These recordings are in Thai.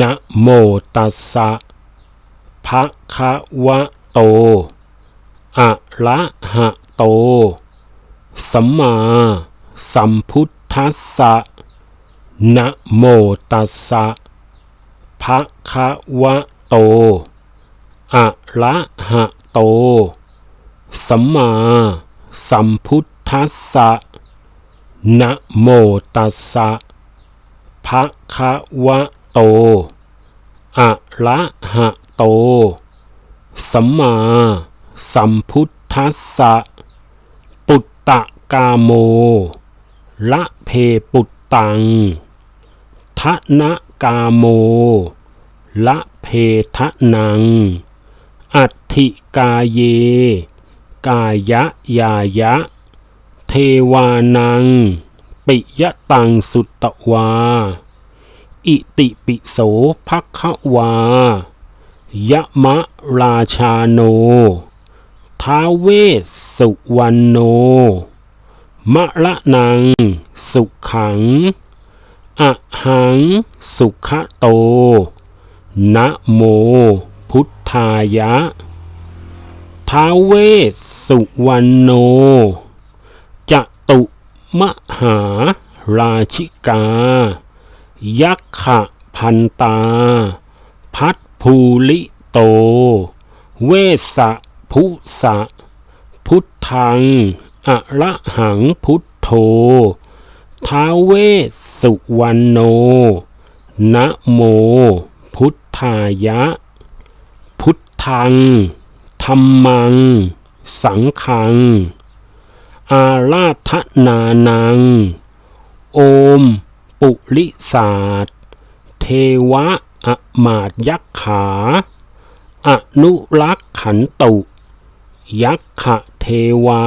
นะโมตัสสะภะคะวะโต อะระหะโต สัมมาสัมพุทธัสสะนะโมตัสสะภะคะวะโต อะระหะโต สัมมาสัมพุทธัสสะนะโมตัสสะภะคะวะโต ต อะระหะโต สัมมาสัมพุทธัสสะ ปุตตะกาโม ละเพปุตตัง ทะนะกาโม ละเพทะนัง อัติกาเย กายะยายะ เทวานัง ปิยะตังสุตตวา อิติปิโสภควายะมะราชาโน ท้าเวสสุวรรณโน มะละนัง สุขัง อะหัง สุขะโต นะโม พุทธายะ ท้าเวสสุวรรณโน จะตุมหาราชิกา ยักขะพันตา พัดภูลิโต เวสะพุสะ พุทธังอะระหังพุทโธ ท้าเวสสุวรรณโน นะโม พุทธายะ พุทธัง ธรรมัง สังขัง อาราธนานัง โอม ปุริศาสเทวะอมาตยักขา อนุรักขันตุ ยักขะเทวา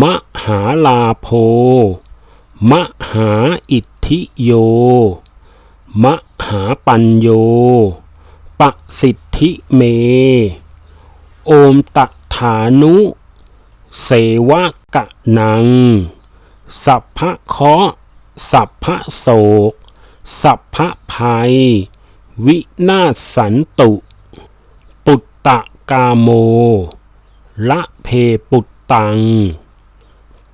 มหาลาโพ มหาอิทธิโย มหาปัญโย ปสิทธิเม โอมตถานุ เสวะกะนัง สัพพะเคาะ สัพพะโศก สัพพะภัย วินาศสันตุ ปุตตะกาโม ละเพปุตตัง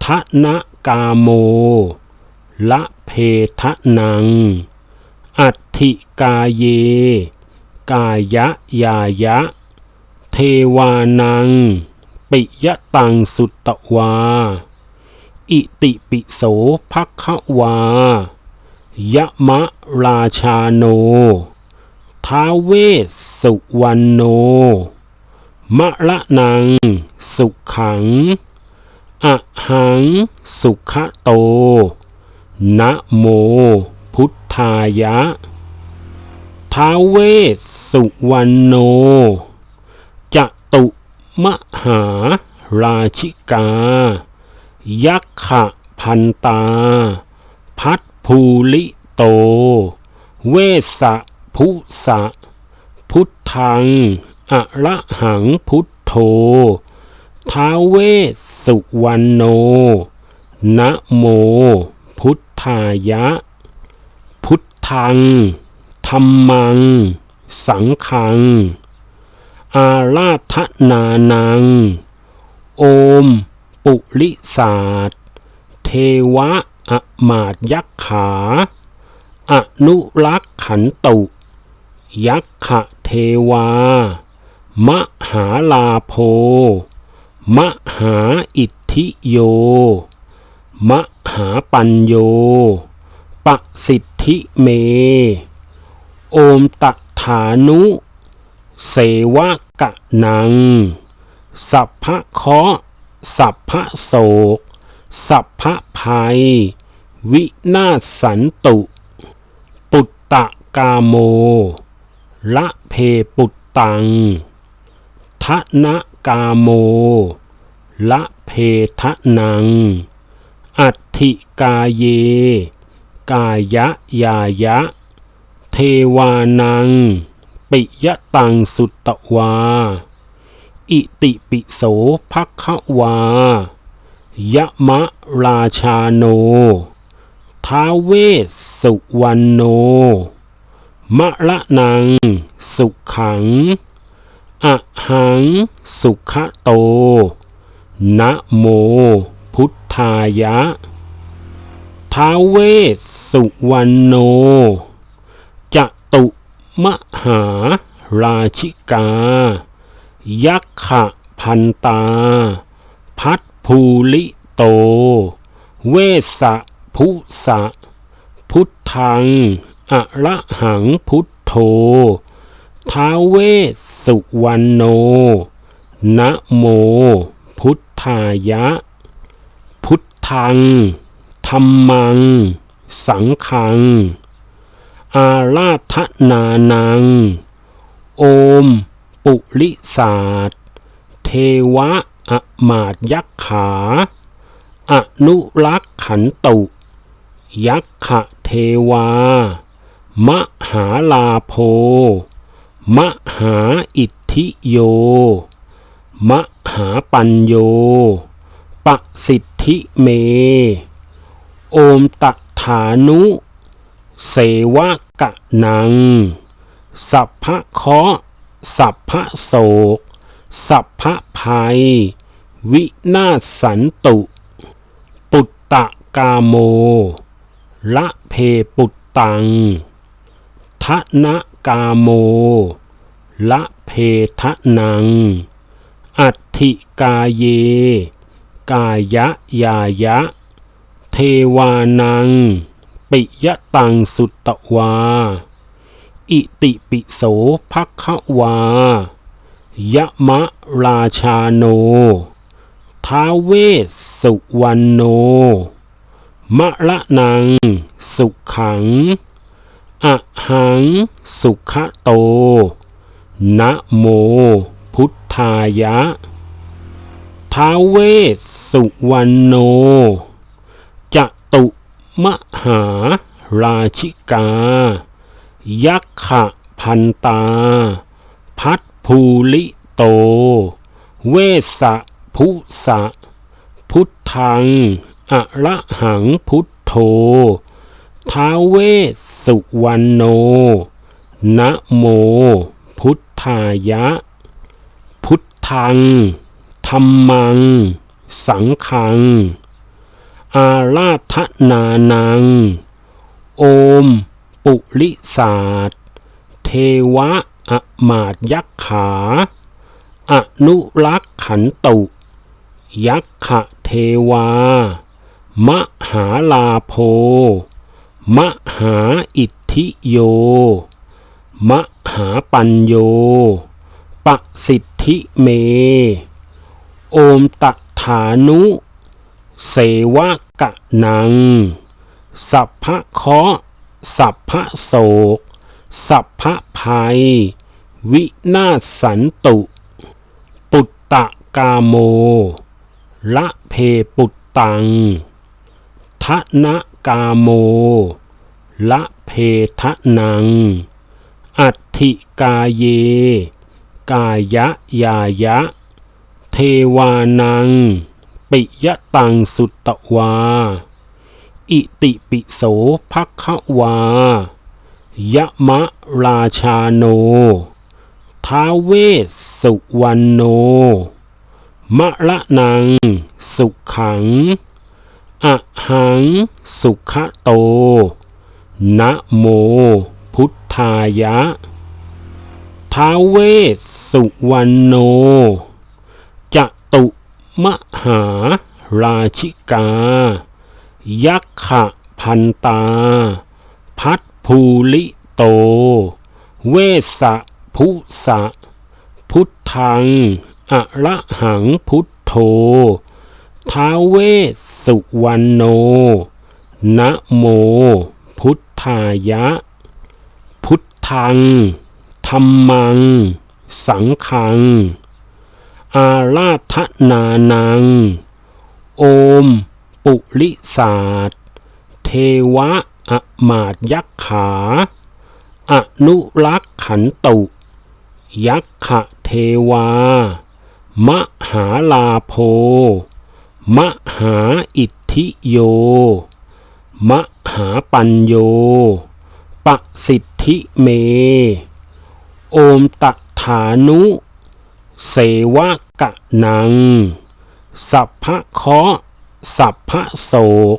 ทะนะกาโม ละเพทะนัง อัติกาเย กายะยายะ เทวานัง ปิยะตังสุตตวา อิติปิโสภควายะมะราชาโน ท้าเวสสุวรรณโน มะละนัง สุขัง อะหัง สุขะโต นะโม พุทธายะ ท้าเวสสุวรรณโน จะตุมหาราชิกา ยักขะพันตา พัดภูลิโต เวสะพุสะ พุทธังอะระหังพุทโธ ท้าเวสสุวรรณโน นะโม พุทธายะ พุทธัง ธรรมัง สังขัง อาราธนานัง โอม ปุริศาสเทวะอมาตยักขา อนุรักขันตุ ยักขะเทวา มหาลาโพ มหาอิทธิโย มหาปัญโย ปสิทธิเม โอมตถานุ เสวะกะนัง สัพพะเคาะ สัพพะโศก สัพพะภัย วินาศสันตุ ปุตตะกาโม ละเพปุตตังทะนะกาโม ละเพทะนัง อัติกาเย กายะยายะ เทวานัง ปิยะตังสุตตวา อิติปิโสภควายะมะราชาโน ท้าเวสสุวรรณโน มะละนัง สุขัง อะหัง สุขะโต นะโม พุทธายะ ท้าเวสสุวรรณโน จะตุมหาราชิกา ยักขะพันตา พัดภูลิโต เวสะพุสะ พุทธังอะระหังพุทโธ ท้าเวสุวรรณโน นะโม พุทธายะ พุทธัง ธรรมัง สังฆัง อาราธนานัง โอม ปุริศาสเทวะอมาตยักขา อนุรักขันตุ ยักขะเทวา มหาลาโพ มหาอิทธิโย มหาปัญโย ปสิทธิเม โอมตถานุ เสวะกะนัง สัพพะเคาะ สัพพะโศก สัพพะภัย วินาศสันตุ ปุตตะกาโม ละเพปุตตังทะนะกาโม ละเพทะนัง อัติกาเย กายะยายะ เทวานัง ปิยะตังสุตตวา อิติปิโสภควายะมะราชาโน ท้าเวสสุวรรณโน มะละนัง สุขัง อะหัง สุขะโต นะโม พุทธายะ ท้าเวสสุวรรณโน จะตุมหาราชิกา ยักขะพันตา พัดภูลิโต เวสะพุสะ พุทธังอะระหังพุทโธ ท้าเวสุวรรณโน นะโม พุทธายะ พุทธัง ธรรมัง สังฆัง อาราธนานัง โอม ปุริศาสเทวะอมาตยักขา อนุรักขันตุ ยักขะเทวา มหาลาโพ มหาอิทธิโย มหาปัญโย ปสิทธิเม โอมตถานุ เสวะกะนัง สัพพะเคาะ สัพพะโศก สัพพะภัย วินาศสันตุ ปุตตะกาโม ละเพปุตตังทะนะกาโม ละเพทะนัง อัติกาเย กายะยายะ เทวานัง ปิยะตังสุตตวา อิติปิโสภควายะมะราชาโน ท้าเวสสุวรรณโน มะละนัง สุขัง อะหัง สุขะโต นะโม พุทธายะ ท้าเวสสุวรรณโน จะตุมหาราชิกา ยักขะพันตา พัดภูลิโต เวสะพุสะ พุทธังอะระหังพุทโธ ท้าเวสสุวรรณโน นะโม พุทธายะ พุทธัง ธรรมัง สังฆัง อาราธนานัง โอม ปุริศาสเทวะอมาตยักขา อนุรักขันตุ ยักขะเทวา มหาลาโพ มหาอิทธิโย มหาปัญโย ปสิทธิเม โอมตถานุ เสวะกะนัง สัพพะเคาะ สัพพะโศก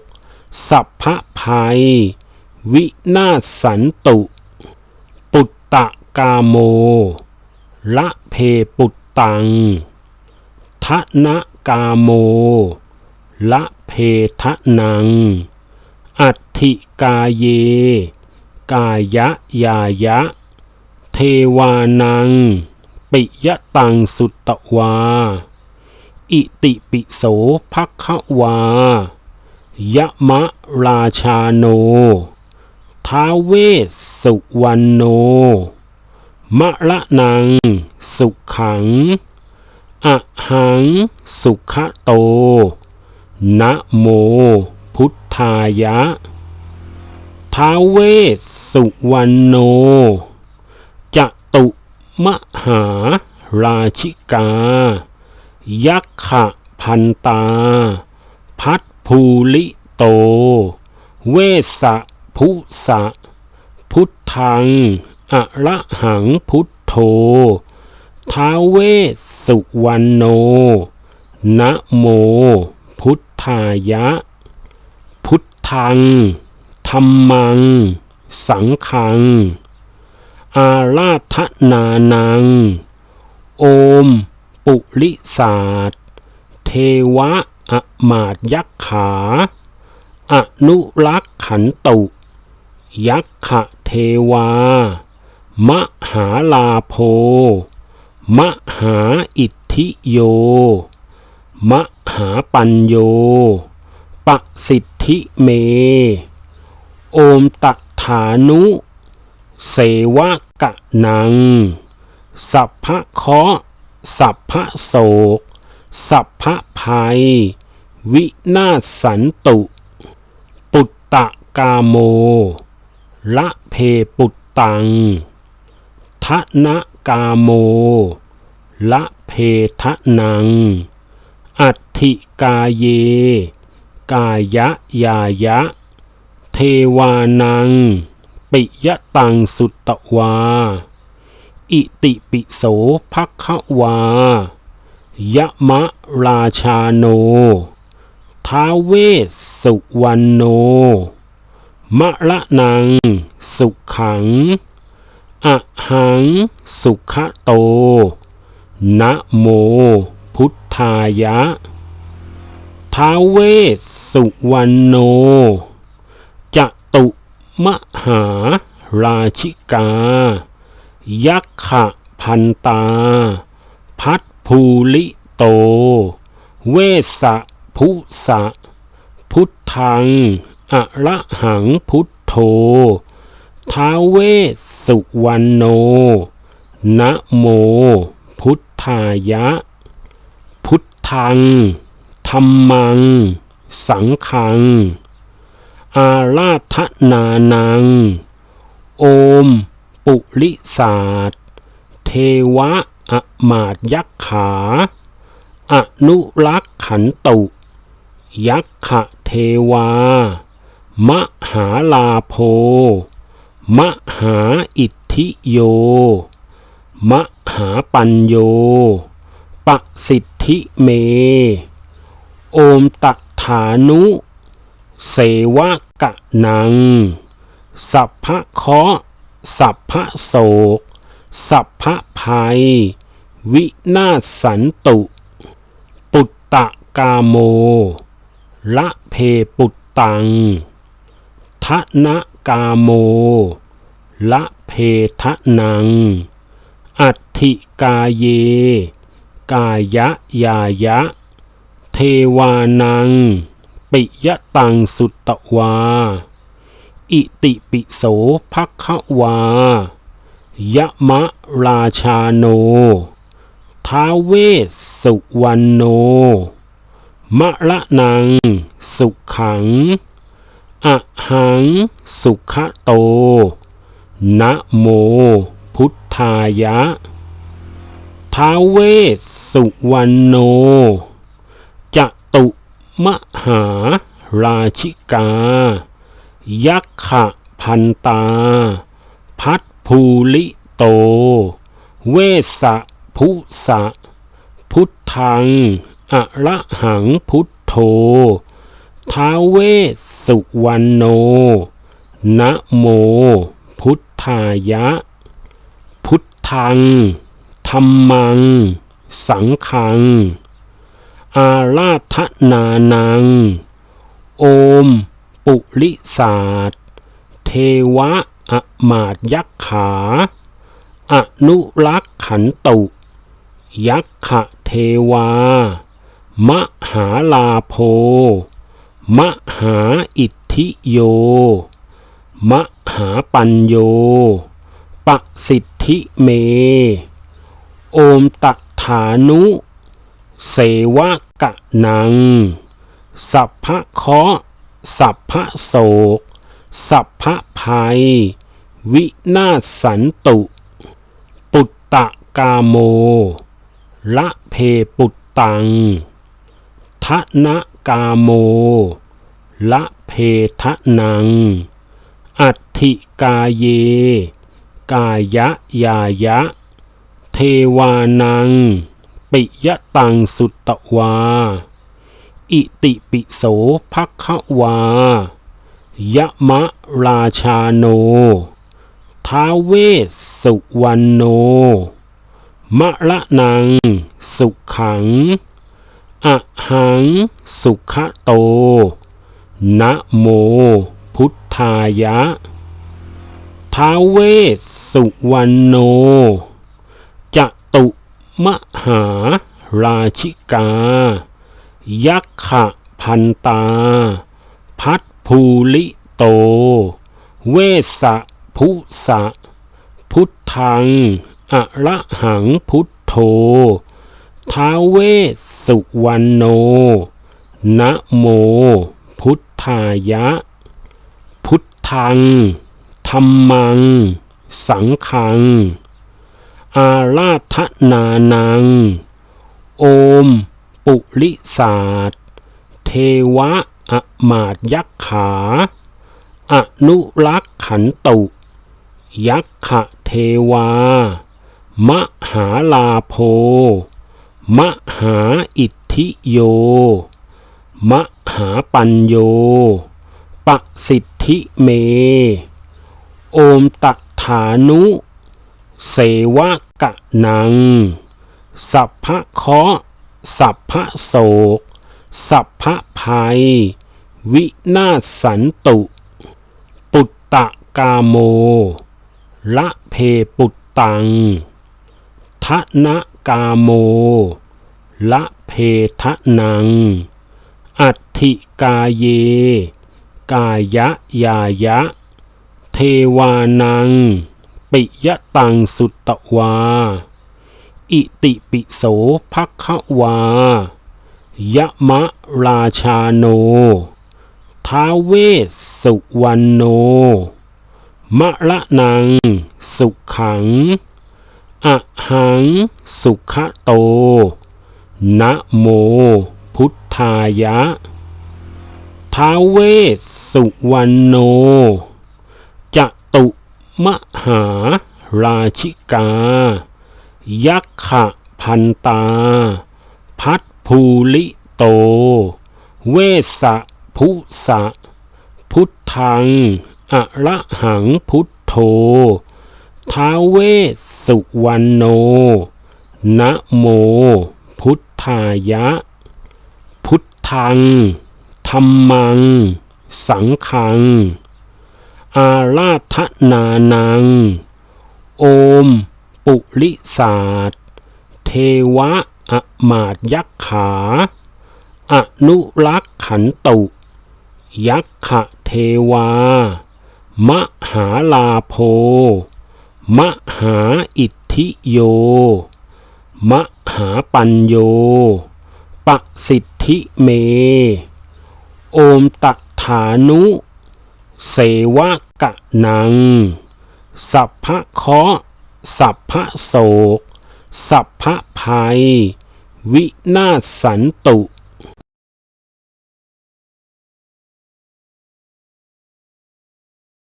สัพพะภัย วินาศสันตุ ปุตตะกาโม ละเพปุตตังทะนะกาโม ละเพทะนัง อัติกาเย กายะยายะ เทวานัง ปิยะตังสุตตวา อิติปิโสภควายะมะราชาโน ท้าเวสสุวรรณโน มะละนัง สุขัง อะหัง สุขะโต นะโม พุทธายะ ท้าเวสสุวรรณโน จะตุมหาราชิกา ยักขะพันตา พัดภูลิโต เวสะพุสะ พุทธังอะระหังพุทโธ ท้าเวสสุวรรณโน นะโม พุทธายะ พุทธัง ธรรมัง สังฆัง อาราธนานัง โอม ปุริศาสเทวะอมาตยักขา อนุรักขันตุ ยักขะเทวา มหาลาโพ มหาอิทธิโย มหาปัญโย ปสิทธิเม โอมตถานุ เสวะกะนัง สัพพะเคาะ สัพพะโศก สัพพะภัย วินาศสันตุ ปุตตะกาโม ละเพปุตตังทะนะกาโม ละเพทะนัง อัติกาเย กายะยายะ เทวานัง ปิยะตังสุตตวา อิติปิโสภควายะมะราชาโน ท้าเวสสุวรรณโน มะละนัง สุขัง อะหัง สุขะโต นะโม พุทธายะ ท้าเวสสุวรรณโน จะตุมหาราชิกา ยักขะพันตา พัดภูลิโต เวสะพุสะ พุทธังอะระหังพุทโธ ท้าเวสสุวรรณโน นะโม พุทธายะ พุทธัง ธรรมัง สังฆัง อาราธนานัง โอม ปุริศาสเทวะอมาตยักขา อนุรักขันตุ ยักขะเทวา มหาลาโพ มหาอิทธิโย มหาปัญโย ปสิทธิเม โอมตถานุ เสวะกะนัง สัพพะเคาะ สัพพะโศก สัพพะภัย วินาศสันตุ ปุตตะกาโม ละเพปุตตังทะนะกาโม ละเพทะนัง อัติกาเย กายะยายะ เทวานัง ปิยะตังสุตตวา อิติปิโสภควายะมะราชาโน ท้าเวสสุวรรณโน มะละนัง สุขัง อะหัง สุขะโต นะโม พุทธายะ ท้าเวสสุวรรณโน จะตุมหาราชิกา ยักขะพันตา พัทภูลิโต เวสะพุสะ พุทธังอะระหังพุทโธ ท้าเวสสุวรรณโน นะโม พุทธายะ พุทธัง ธรรมัง สังฆัง อาราธนานัง โอม ปุริศาสเทวะอมาตยักขา อนุรักขันตุ ยักขะเทวา มหาลาโพ มหาอิทธิโย มหาปัญโย ปสิทธิเม โอมตถานุ เสวะกะนัง สัพพะเคาะ สัพพะโศก สัพพะภัย วินาศสันตุ ปุตตะกาโม ละเพปุตตังทะนะกาโม ละเพทะนัง อัติกาเย กายะยายะ เทวานัง ปิยะตังสุตตวา อิติปิโสภควายะมะราชาโน ท้าเวสสุวรรณโน มะละนัง สุขัง อะหัง สุขโต นะโม พุทธายะ ท้าเวสสุวรรณโน จะตุมหาราชิกา ยักขะพันตา พัทภูลิโต เวสะพุสะ พุทธังอะระหังพุทโธ ท้าเวสสุวรรณโน นะโม พุทธายะ พุทธัง ธรรมัง สังฆัง อาราธนานัง โอม ปุริศาสเทวะอมาตยักขา อนุรักขันตุ ยักขะเทวา มหาลาโพ มหาอิทธิโย มหาปัญโย ปสิทธิเม โอมตถานุ เสวะกะนัง สัพพะเคาะ สัพพะโศก สัพพะภัย วินาศสันตุ ปุตตะกาโม ละเพปุตตังทะนะกาโม ละเพทะนัง อัติกาเย กายะยายะ เทวานัง ปิยะตังสุตตวา อิติปิโสภควายะมะราชาโน ท้าเวสสุวรรณโน มะละนัง สุขัง อะหัง สุขโต นะโม พุทธายะ ท้าเวสสุวรรณโน จะตุมหาราชิกา ยักขะพันตา พัทภูลิโต เวสะพุสะ พุทธังอะระหังพุทโธ ท้าเวสสุวรรณโน นะโม พุทธายะ พุทธัง ธรรมัง สังฆัง อาราธนานัง โอม ปุริศาสเทวะอมาตยักขา อนุรักขันตุ ยักขะเทวา มหาลาโพ มหาอิทธิโย มหาปัญโย ปสิทธิเม โอมตถานุ เสวะกะนัง สัพพะเคาะ สัพพะโศก สัพพะภัย วินาศสันตุ